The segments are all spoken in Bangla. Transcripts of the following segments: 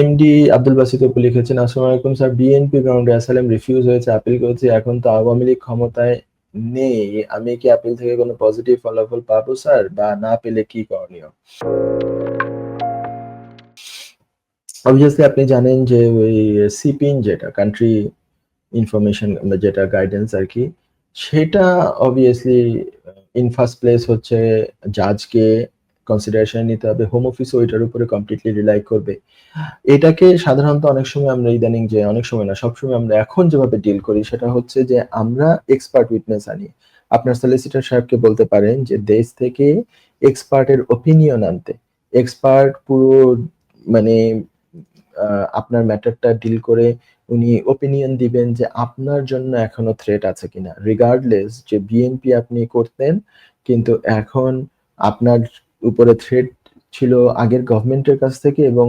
এমডি আব্দুল বাসিত লিখেছেন, আসসালামু আলাইকুম স্যার বিএনপি গ্রাউন্ডে অ্যাসাইলাম রিফিউজ হয়েছে আপিল করেছি, এখন তো আওয়ামী লীগ ক্ষমতায় নেই। আমি কি আপিল থেকে কোনো পজিটিভ ফলাফল পাবো স্যার? বা না পেলে কি করণীয়? অবভিয়াসলি আপনি জানেন যে ওই সিপিন যেটা কান্ট্রি ইনফরমেশন যেটা গাইডেন্স আর কি, সেটা অবভিয়াসলি ইন ফার্স্ট প্লেস হচ্ছে জাজকে কনসিডারেশন নিতে হবে। হোম অফিস ওইটার উপরে কমপ্লিটলি রিলাই করবে। এটাকে সাধারণত অনেক সময় আমরা ইদানিং যে, অনেক সময় না, সবসময় আমরা এখন যেভাবে ডিল করি, সেটা হচ্ছে যে, আমরা এক্সপার্ট উইটনেস আনি। আপনার সলিসিটার সাহেবকে বলতে পারেন যে, দেশ থেকে এক্সপার্টের ওপিনিয়ন আনতে। এক্সপার্ট পুরো মানে আপনার ম্যাটারটা ডিল করে উনি ওপিনিয়ন দিবেন যে, আপনার জন্য এখনও থ্রেট আছে কিনা। রিগার্ডলেস যে বিএনপি আপনি করতেন, কিন্তু এখন আপনার উপরে থ্রেট ছিল আগের গভর্নমেন্টের কাছ থেকে এবং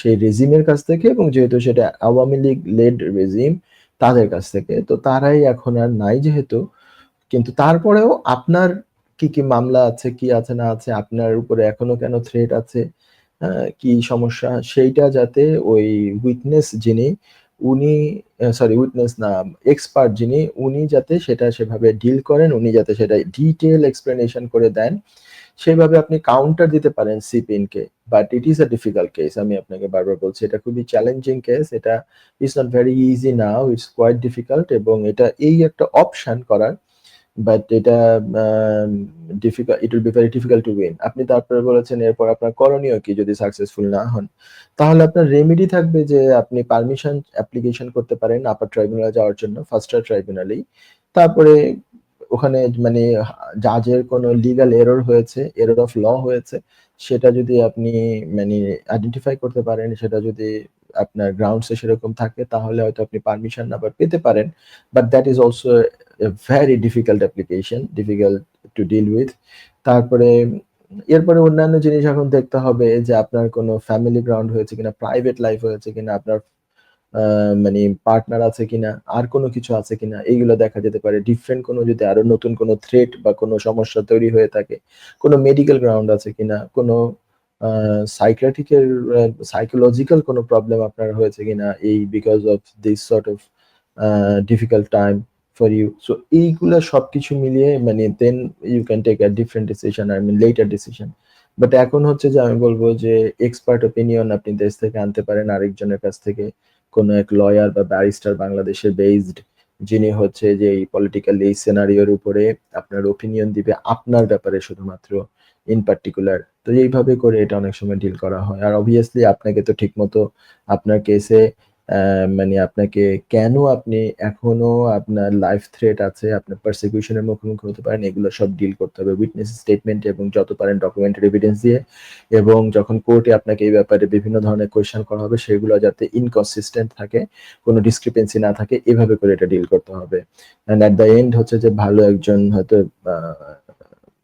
সেই রেজিমের কাছ থেকে এবং যেহেতু সেটা আওয়ামী লীগ লেড রেজিম তাদের কাছ থেকে, তো তারাই এখন আর নাই যেহেতু। কিন্তু তারপরেও আপনার কি কি মামলা আছে, কি আছে না আছে, আপনার উপরে এখনও কেন থ্রেট আছে কি সমস্যা, সেইটা যাতে ওই উইটনেস যিনি, উনি সরি উইটনেস না এক্সপার্ট যিনি, উনি যাতে সেটা সেভাবে ডিল করেন, উনি যাতে সেটা ডিটেল এক্সপ্লেনেশন করে দেন। সেভাবে আপনি কাউন্টার দিতে পারেন সিপিনকে but it is a difficult case আমি আপনাকে বারবার বলছি, এটা খুবই চ্যালেঞ্জিং কেস এটা is not very easy now it's quite difficult এবং এটা এই একটা অপশন করার বাট এটা difficult it will be very difficult to win আপনি তারপরে বলেছেন, এরপর আপনার করণীয় কি যদি সাকসেসফুল না হন? তাহলে আপনার রেমেডি থাকবে যে আপনি পারমিশন অ্যাপ্লিকেশন করতে পারেন আপার ট্রাইব্যুনাল যাওয়ার জন্য ফার্স্টার ট্রাইব্যুনালেই তারপরে ওখানে মানে জাজের কোনো লিগ্যাল এরর হয়েছে এরর অফ ল হয়েছে, সেটা যদি আপনি মানে আইডেন্টিফাই করতে পারেন, সেটা যদি আপনার গ্রাউন্ডসে সেরকম থাকে, তাহলে হয়তো আপনি পারমিশন নাম্বার পেতে পারেন। But that is also very difficult application difficult to deal with তারপরে, এরপরে অন্যান্য জিনিস এখন দেখতে হবে যে আপনার কোনো ফ্যামিলি গ্রাউন্ড হয়েছে কিনা প্রাইভেট লাইফ হয়েছে কিনা, আপনার মানে পার্টনার আছে কিনা, আর কোনো কিছু আছে কিনা, এইগুলো দেখা যেতে পারে। ডিফারেন্ট কোনো যদি আরও নতুন কোনো থ্রেট বা কোনো সমস্যা তৈরি হয়ে থাকে, কোনো মেডিকেল গ্রাউন্ড আছে কিনা, কোনো সাইক্রাটিকের সাইকোলজিক্যাল কোনো প্রবলেম আপনার হয়েছে কিনা, এই because of this sort of difficult time for you so এইগুলো সবকিছু মিলিয়ে মানে then you can take a different decision I mean later decision but এখন হচ্ছে যে আমি বলব যে এক্সপার্ট ওপিনিয়ন আপনি দেশ থেকে আনতে পারেন আরেকজনের কাছ থেকে। কোনো এক লয়ার বা ব্যারিস্টার বাংলাদেশের বেসড যিনি হচ্ছে যে এই পলিটিক্যাল এই সিনারিওর উপরে আপনার ওপিনিয়ন দিবে আপনার ব্যাপারে শুধুমাত্র ইন পার্টিকুলার তো এইভাবে করে এটা অনেক সময় ডিল করা হয়। আর অবভিয়াসলি আপনাকে তো ঠিকমতো আপনার কেসে মানে আপনাকে কেন আপনি এখনও আপনার লাইফ থ্রেট আছে, আপনার পারসিকিউশনের মুখোমুখি হতে পারেন, এগুলো সব ডিল করতে হবে। উইটনেস স্টেটমেন্ট এবং যত পারেন ডকুমেন্টারি এভিডেন্স দিয়ে এবং যখন কোর্টে আপনাকে এই ব্যাপারে বিভিন্ন ধরনের কোয়েশ্চেন করা হবে, সেগুলো যাতে ইনকনসিস্টেন্ট থাকে, কোনো ডিসক্রিপেন্সি না থাকে, এভাবে করে এটা ডিল করতে হবে। অ্যান্ড অ্যাট দ্য এন্ড হচ্ছে যে ভালো একজন হয়তো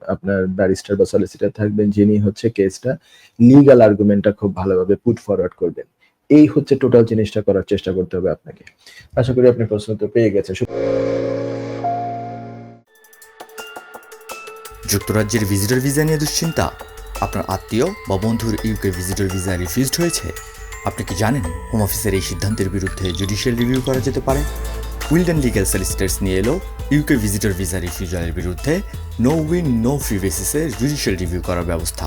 আপনার ব্যারিস্টার বা সলিসিটার থাকবেন, যিনি হচ্ছে কেসটা লিগাল আর্গুমেন্টটা খুব ভালোভাবে পুট ফরওয়ার্ড করবেন। এই হচ্ছে টোটাল জিনিসটা করার চেষ্টা করতে হবে আপনাকে। আশা করি আপনি প্রশ্ন তো পেয়ে গেছে যুক্তরাজ্যের ভিজিটর ভিসা নিয়ে দুশ্চিন্তা? আপনার আত্মীয় বা বন্ধুর ইউকে ভিজিটর ভিসা রিফিউজড হয়েছে? আপনি কি জানেন হোম অফিসের এই সিদ্ধান্তের বিরুদ্ধে জুডিশিয়াল রিভিউ করা যেতে পারে? উইলডেন লিগ্যাল সলিসিটার্স নিয়ে এলো ইউকে ভিজিটর ভিসা রিফিউজালের বিরুদ্ধে নো উইন নো ফি বেসিসে জুডিশিয়াল রিভিউ করার ব্যবস্থা।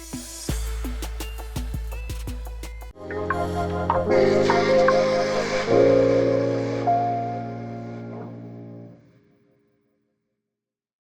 Thank you.